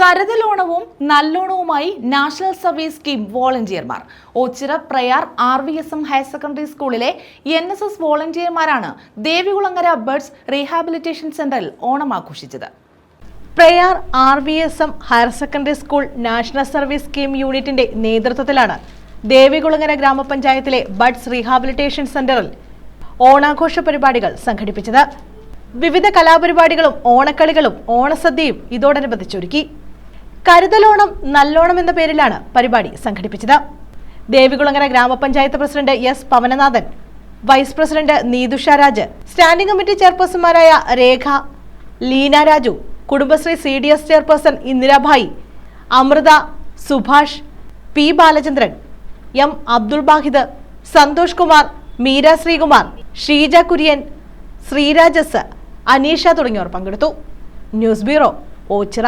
കരുതലോണവും നല്ലോണവുമായി national service scheme വോളണ്ടിയർമാർ. Ochira Prayar R V S M higher secondary സ്കൂളിലെ N S S വോളണ്ടിയർമാരാണ് Devikulangara birds rehabilitation സെന്ററിൽ ഓണം ആഘോഷിച്ചത് Prayar R V S M higher secondary school national service scheme യൂണിറ്റിന്റെ നേതൃത്വത്തിലാണ് ദേവികുളങ്ങര ഗ്രാമപഞ്ചായത്തിലെ buds rehabilitation സെന്ററിൽ ഓണാഘോഷ പരിപാടികൾ സംഘടിപ്പിച്ചത്. വിവിധ കലാപരിപാടികളും ഓണക്കളികളും ഓണസദ്യയും ഇതോടനുബന്ധിച്ചൊരുക്കി. കരുതലോണം നല്ലോണം എന്ന പേരിലാണ് പരിപാടി സംഘടിപ്പിച്ചത്. ദേവികുളങ്ങര ഗ്രാമപഞ്ചായത്ത് president S Pavananathan vice president Neethusha Raj standing committee ചെയർപേഴ്സൺമാരായ Rekha Leena Raju Kudumbashree C D S chairperson Indirabhai Amritha Subhash P Balachandran M Abdul Bahid Santhosh Kumar Meera Sreekumar Sheeja Kurian Sreerajas Aneesha തുടങ്ങിയവർ പങ്കെടുത്തു. News bureau Ochira.